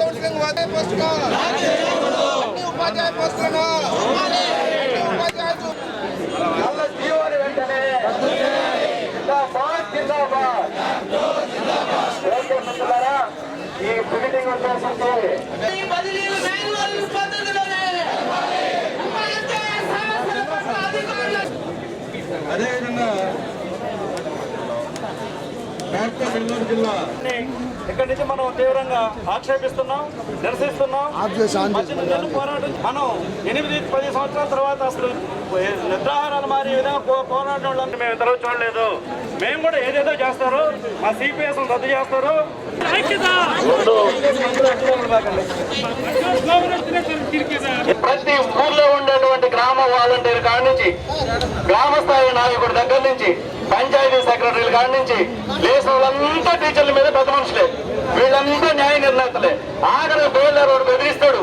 పోస్టులు అన్ని ఉపాధ్యాయ పోస్టులను అన్ని ఉపాధ్యాయ నల్ల జీవోని వెంటనే జిందాబాద్ జిందాబాద్ ఓకే మిత్రులారా ఈ మీటింగ్ ఉద్దేశించి ఈ బదిలీలు మాన్యువల్ నెల్లూరు జిల్లా. ఇక్కడి నుంచి మనం తీవ్రంగా ఆక్షేపిస్తున్నాం నిరసిస్తున్నాం. పోరాటం మనం ఎనిమిది పది సంవత్సరాల తర్వాత అసలు నిద్రాహారాలు మారి విధంగా పోరాటం మేము ఇతరులు చూడలేదు. మేము కూడా ఏదేదో చేస్తారు మా సిపిఎస్ రద్దు చేస్తారు. ప్రతి ఊర్లో ఉండేటువంటి గ్రామ వాలంటీర్ గ్రామ స్థాయి నాయకుడి దగ్గర నుంచి పంచాయతీ సెక్రటరీల కాడి నుంచి లేచిన వాళ్ళంతా టీచర్ల మీద పెద్ద మనుషులే. వీళ్ళంతా న్యాయ నిర్ణేతలే. ఆఖరి బోయిలర్ వాడు బెదిరిస్తాడు?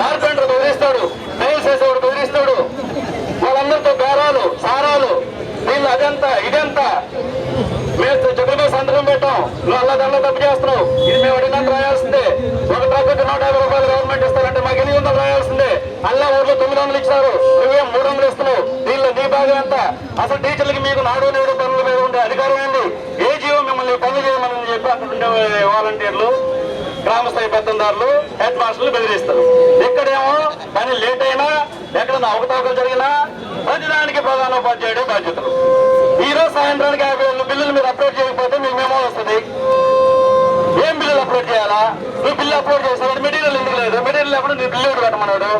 కార్పెంటర్ బెదిరిస్తాడు. టైల్స్ వేసేవాడు బెదిరిస్తాడు. వాళ్ళందరితో బేరాలు సారాలు. వీళ్ళు అదంతా ఇదంతా. మేము చెట్ల మీద సంతకం పెట్టాం. నువ్వు అలా తప్పు చేస్తున్నావు. ఇది మేము అడిగినట్టు రాయాల్సిందే. ఒక ట్రక్కుకి నూట యాభై రూపాయలు గవర్నమెంట్ ఇస్తారంటే మాకు ఎనిమిది వందలు రాయాల్సిందే. అల్లా ఊర్లో తొమ్మిది వందలు ఇచ్చారు. మూడు వందలు ఇస్తున్నావు. దీనిలో నీ భాగం ఎంత? అసలు టీచర్లకి మీకు నాడు నేడు పనుల మీద ఉండే అధికారం ఏంది? ఏ జీవో మిమ్మల్ని పనులు చేయమని చెప్పి అక్కడ ఉండే వాలంటీర్లు గ్రామ స్థాయి పెత్తందారులు హెడ్ మాస్టర్లు బెదిరిస్తారు. ఇక్కడేమో పని లేట్ అయినా ఎక్కడన్నా అవకతవకలు జరిగినా ప్రతిదానికి ప్రధానోపాధ్యాయుడే బాధ్యతలు. ఈ రోజు సాయంత్రానికి యాభై వేలు బిల్లులు మీరు అప్లోడ్ చేయకపోతే మీకు మేమో వస్తుంది. ఏం బిల్లులు అప్లోడ్ చేయాలా? నువ్వు బిల్లు అప్లోడ్ చేస్తావు మెటీరియల్ ఎందుకు లేదు? మెటీరియల్ అప్పుడు నీ బిల్లు కట్టమన్నాడు?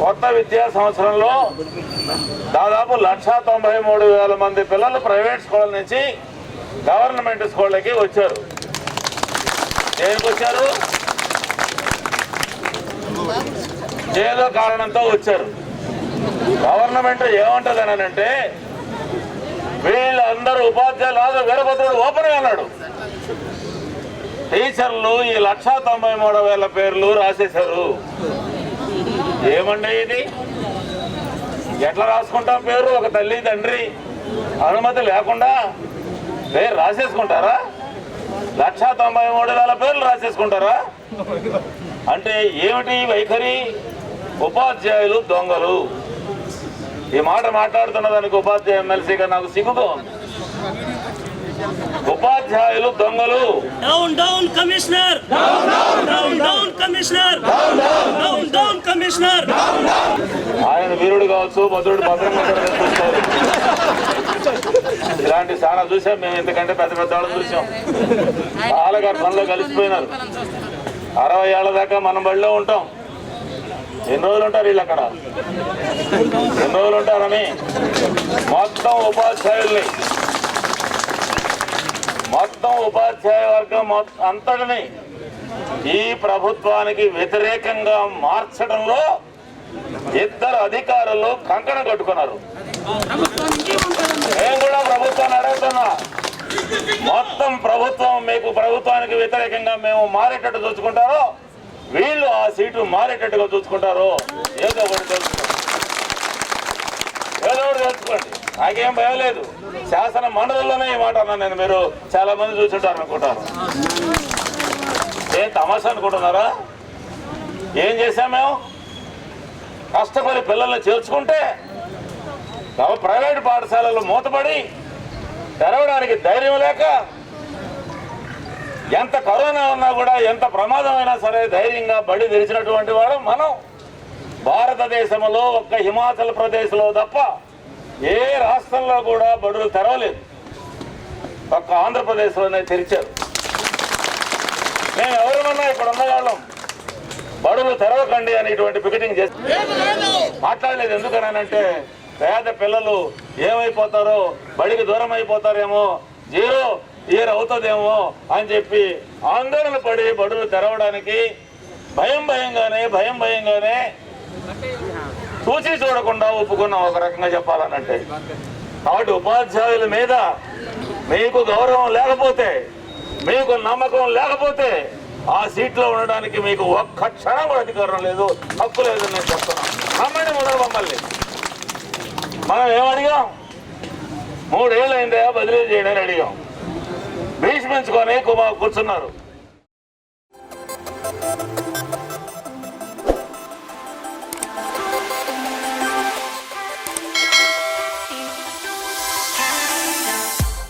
కొత్త విద్యా సంవత్సరంలో దాదాపు లక్ష తొంభై మూడు వేల మంది పిల్లలు ప్రైవేట్ స్కూళ్ళ నుంచి గవర్నమెంట్ స్కూళ్ళకి వచ్చారు. దేనికి వచ్చారు? ఏదో కారణంతో వచ్చారు. గవర్నమెంట్ ఏమంటది అని అంటే వీళ్ళందరూ ఉపాధ్యాయులు రాదు వీరభద్రుడు ఓపెన్ అన్నాడు. టీచర్లు ఈ లక్ష తొంభై మూడు వేల పేర్లు రాసేశారు. ఏమండి ఇది? ఎట్లా రాసుకుంటాం పేరు? ఒక తల్లి తండ్రి అనుమతి లేకుండా పేరు రాసేసుకుంటారా? లక్ష తొంభై మూడు వేల పేర్లు రాసేసుకుంటారా? అంటే ఏమిటి వైఖరి? ఉపాధ్యాయులు దొంగలు. ఈ మాట మాట్లాడుతున్న దానికి ఉపాధ్యాయ ఎమ్మెల్సీగా నాకు సిగ్గుగా ఉంది. ఉపాధ్యాయులు దొంగలు. Down, down, down, Commissioner! Down, down, down, down, Commissioner! ఆయన వీరుడు కావచ్చు భద్రుడు భద్రంగా ఇలాంటి చాలా చూసాం మేము ఎందుకంటే పెద్ద పెద్ద వాళ్ళని చూసాం. చాలా గర్భంలో కలిసిపోయినారు. అరవై ఏళ్ళ దాకా మనం బడిలో ఉంటాం. ఎన్ని రోజులు ఉంటారు వీళ్ళు అక్కడ? ఎన్ని రోజులు ఉంటారని? మొత్తం ఉపాధ్యాయుల్ని మొత్తం ఉపాధ్యాయ వర్గం అంతటిని ఈ ప్రభుత్వానికి వ్యతిరేకంగా మార్చడంలో ఇద్దరు అధికారులు కంకణం కట్టుకున్నారు. నేను కూడా ప్రభుత్వాన్ని అడుగుతున్నా. మొత్తం ప్రభుత్వం మీకు ప్రభుత్వానికి వ్యతిరేకంగా మేము మారేటట్టు చూసుకుంటారో వీళ్ళు ఆ సీటు మారేటట్టుగా చూసుకుంటారో ఏదో ఒకటి తెలుసుకోండి. ఏదో ఒకటి తెలుసుకోండి. నాకేం భయం లేదు. శాసన మండలిలోనే ఈ మాట అన్నా నేను. మీరు చాలా మంది చూసుంటారు అనుకుంటారు. ఏం తమాష అనుకుంటున్నారా? ఏం చేసాం మేము? కష్టపడి పిల్లల్ని చేర్చుకుంటే ప్రైవేట్ పాఠశాలలు మూతపడి తెరవడానికి ధైర్యం లేక ఎంత కరోనా ఉన్నా కూడా ఎంత ప్రమాదమైనా సరే ధైర్యంగా బడి తెరిచినటువంటి వాడు మనం. భారతదేశంలో ఒక్క హిమాచల్ ప్రదేశ్లో తప్ప ఏ రాష్ట్రంలో కూడా బడులు తెరవలేదు. ఒక్క ఆంధ్రప్రదేశ్లోనే తెరిచారు. మేము ఎవరమన్నా ఇప్పుడు ఉన్నవాళ్ళం బడులు తెరవకండి అనేటువంటి పికెటింగ్ చేసి మాట్లాడలేదు. ఎందుకనంటే పేద పిల్లలు ఏమైపోతారో బడికి దూరం అయిపోతారేమో జీరో ఇయర్ అవుతుందేమో అని చెప్పి ఆందోళన పడి బడులు తెరవడానికి భయం భయంగానే భయం భయంగానే చూసి చూడకుండా ఒప్పుకున్నాం ఒక రకంగా చెప్పాలనంటే కాబట్టి ఉపాధ్యాయుల మీద మీకు గౌరవం లేకపోతే మీకు నమ్మకం లేకపోతే ఆ సీట్లో ఉండడానికి మీకు ఒక్క క్షణం కూడా అధికారం లేదు హక్కు లేదు నేను చెప్తున్నాను నమ్మండి మొదలు మమ్మల్ని. మనం ఏమడిగాం మూడేళ్ళు అయిందా బదిలీ చేయడానికి అడిగాం. భీష్మించుకొని కుమార్ కూర్చున్నారు.